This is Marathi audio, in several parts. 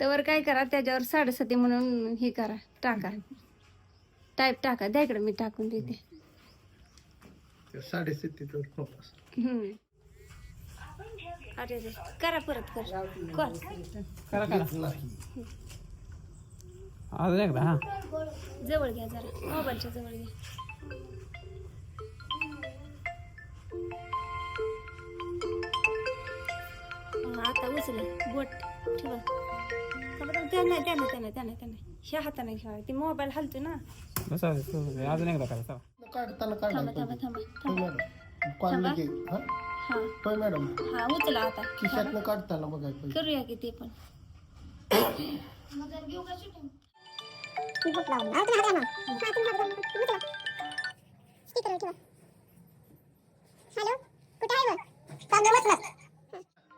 तर काय करा त्याच्यावर साडेसाती म्हणून हे करा टाका. टाईप टाका. द्या इकडे मी टाकून देते. हम्म. अरे अरे करा परत कर. कॉल करा करा. नाही. अजून एकदा हा. जवळ घ्या जरा. मोबाईलच्या जवळ घ्या. हा, आता उचले. बोट ठेवा? त्या नाही त्या नाही त्या नाही त्या नाही त्या नाही ह्या हाताने घ्यावा ती मोबाईल हलतो ना बसा बसा. अजून एकदा करा चला काढताना थांबा थांबा पाहिजे थांबा होय थांबा मॅडम हा हा होय मॅडम हा उचला आता खिशातनं काढताना बघायला पाहिजे करूया की ते पण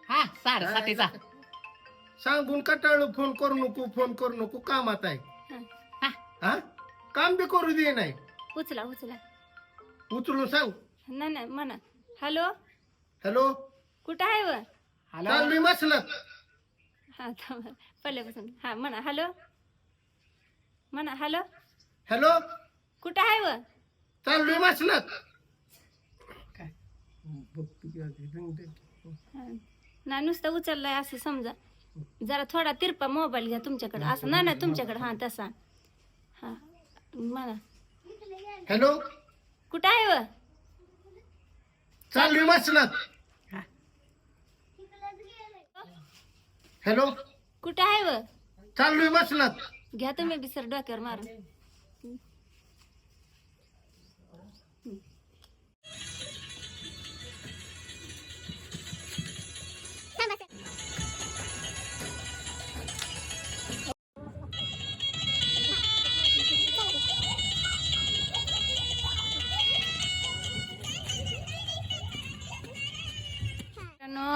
हा साडेसातीचा सांगून कटाळू फोन करू नको फोन करू नको. कामात आहे. हा. हा? काम बी करू दे नाही. उचला उचला. उचलून सांग. नाही नाही म्हणा. हॅलो? हॅलो? कुठं आहे व? चाललोय मसलं हा थांबा. पहिल्यापासून हा म्हणा. हॅलो? म्हणा हॅलो? हॅलो? कुठं आहे व? चाललोय मसलं हा. नाही नुसतं उचललाय असं समजा. जरा थोडा तिरपा मोबाईल घ्या तुमच्याकडे. असं नाही नाही तुमच्याकडे. हा तसा. हा. म्हणा हॅलो? कुठं आहे व? चाललोय मसलं हॅलो? कुठं आहे व? चाललोय मसलं घ्या तुम्ही बी सर डोक्यावर मारून.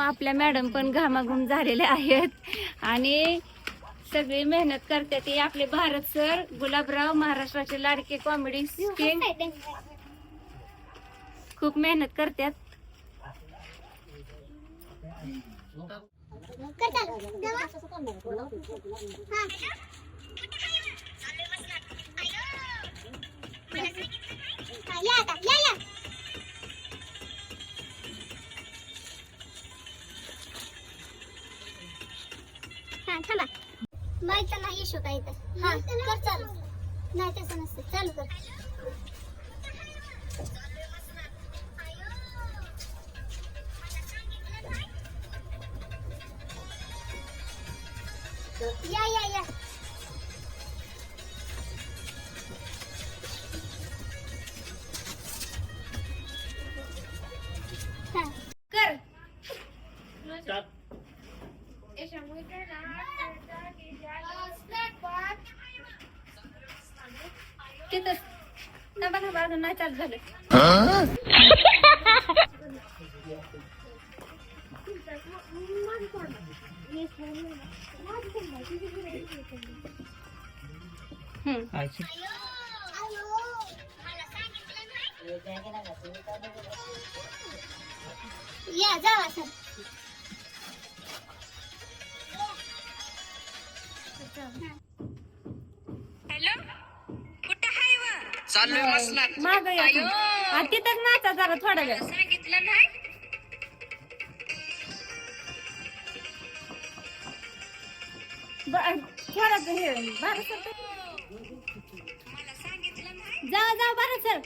आपल्या मॅडम पण घामाघूम झालेल्या आहेत. आणि सगळी मेहनत करते ते आपले भारत सर गुलाबराव महाराष्ट्राचे लाडके कॉमेडी किंग खूप मेहनत करतात माहीत नाही इशू काय तर हा कर चालू. नाही तसं नसतं. चालू कर. या या या. तिथंच थांबा थांबा अजून नाही चालू झालं. या जावा सर मागं या तुम्ही. हा, तिथंच नाचा जरा थोडा वेळ. ब- थोडा हे बारा सर. जा जा बारा सर.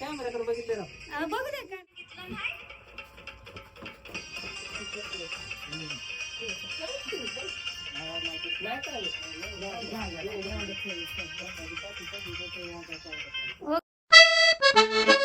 कॅमेराकडे बघितलं अ, बघू दे का? Okay.